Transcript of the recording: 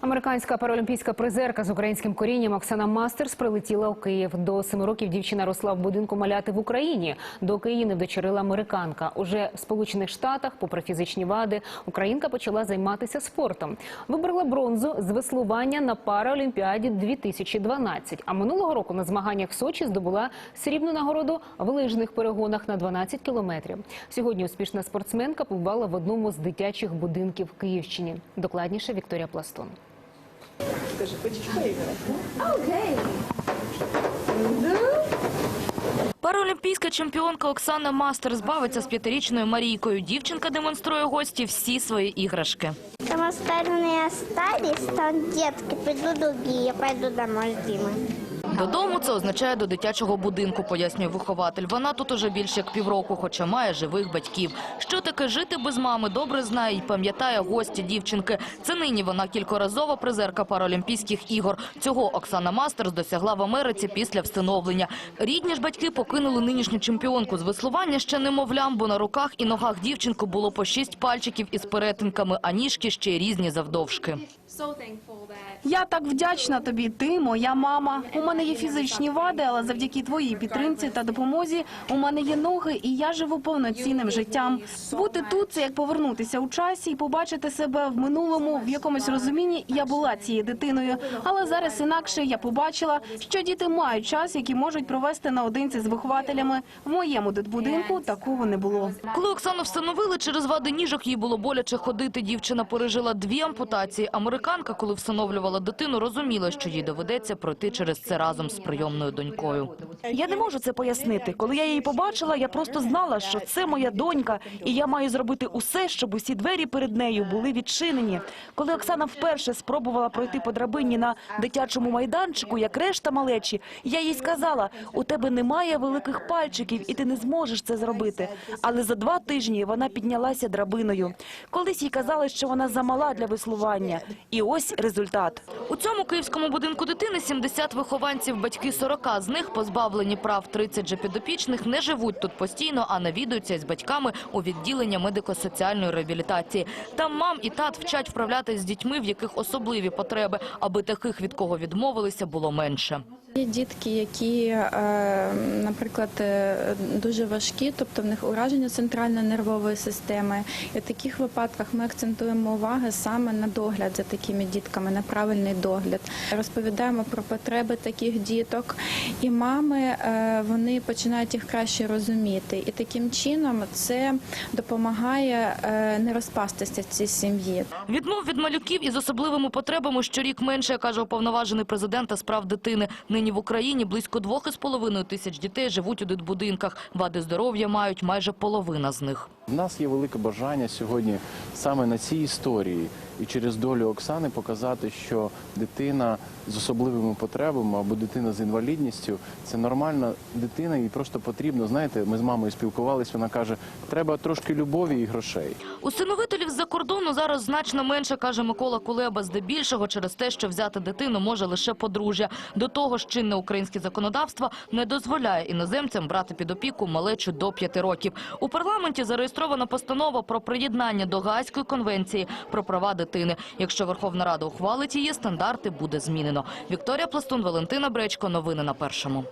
Американська паралімпійська призерка з українським корінням Оксана Мастерс прилетіла у Київ. До семи років дівчина росла в будинку маляти в Україні, доки її не вдочерила американка. Уже в Сполучених Штатах, попри фізичні вади, українка почала займатися спортом. Вибрала бронзу з веслування на Параолімпіаді 2012. А минулого року на змаганнях в Сочі здобула срібну нагороду в лижних перегонах на 12 кілометрів. Сьогодні успішна спортсменка побувала в одному з дитячих будинків Київщині. Докладніше Вікторія Пластун. Паралімпійська чемпіонка Оксана Мастер збавиться з п'ятирічною Марійкою. Дівчинка демонструє гості всі свої іграшки. Там остальные остались, там детки, до другие, я пойду домой с Димой. Додому це означає до дитячого будинку, пояснює вихователь. Вона тут уже більше як півроку, хоча має живих батьків. Що таке жити без мами, добре знає і пам'ятає гості дівчинки. Це нині вона кількоразова призерка Паралімпійських ігор. Цього Оксана Мастерс досягла в Америці після встановлення. Рідні ж батьки покинули нинішню чемпіонку з веслування ще немовлям, бо на руках і ногах дівчинку було по шість пальчиків із перетинками, а ніжки ще й різні завдовжки. Я так вдячна тобі. Ти моя мама. У мене є фізичні вади, але завдяки твоїй підтримці та допомозі у мене є ноги, і я живу повноцінним життям. Бути тут це як повернутися у часі і побачити себе в минулому. В якомусь розумінні я була цією дитиною, але зараз інакше я побачила, що діти мають час, який можуть провести наодинці з вихователями. В моєму дитбудинку такого не було. Коли Оксану встановили, через вади ніжок їй було боляче ходити. Дівчина пережила дві ампутації. Американка, коли встановлювала дитину, розуміла, що їй доведеться пройти через це разом з прийомною донькою. Я не можу це пояснити. Коли я її побачила, я просто знала, що це моя донька, і я маю зробити усе, щоб усі двері перед нею були відчинені. Коли Оксана вперше спробувала пройти по драбині на дитячому майданчику, як решта малечі, я їй сказала: у тебе немає великих пальчиків, і ти не зможеш це зробити. Але за два тижні вона піднялася драбиною. Колись їй казали, що вона замала для веслування. І ось результат. У цьому київському будинку дитини 70 вихованців, батьки 40 з них позбавлені прав. 30 же підопічних не живуть тут постійно, а навідуються із батьками у відділення медико-соціальної реабілітації. Там мам і тат вчать вправлятись з дітьми, в яких особливі потреби, аби таких, від кого відмовилися, було менше. Є дітки, які, е, наприклад, е, дуже важкі, тобто в них ураження центральної нервової системи. І в таких випадках ми акцентуємо увагу саме на догляд за такими дітками, на правильний догляд. Розповідаємо про потреби таких діток, і мами е, вони починають їх краще розуміти. І таким чином це допомагає е, не розпастися цій сім'ї. Відмов від малюків із особливими потребами щорік менше, каже уповноважений президента з прав дитини. Нині в Україні близько двох із половиною тисяч дітей живуть у дитбудинках. Вади здоров'я мають майже половина з них. У нас є велике бажання сьогодні саме на цій історії і через долю Оксани показати, що дитина з особливими потребами або дитина з інвалідністю це нормальна дитина, і просто потрібно. Знаєте, ми з мамою спілкувалися. Вона каже, треба трошки любові і грошей. Усиновителів з-за кордону зараз значно менше, каже Микола Кулеба, здебільшого через те, що взяти дитину може лише подружжя. До того ж, чинне українське законодавство не дозволяє іноземцям брати під опіку малечу до п'яти років. У парламенті зареєстрована постанова про приєднання до Гаазької конвенції про права дитини. Якщо Верховна Рада ухвалить її, стандарти буде змінено. Вікторія Пластун, Валентина Бречко. Новини на першому.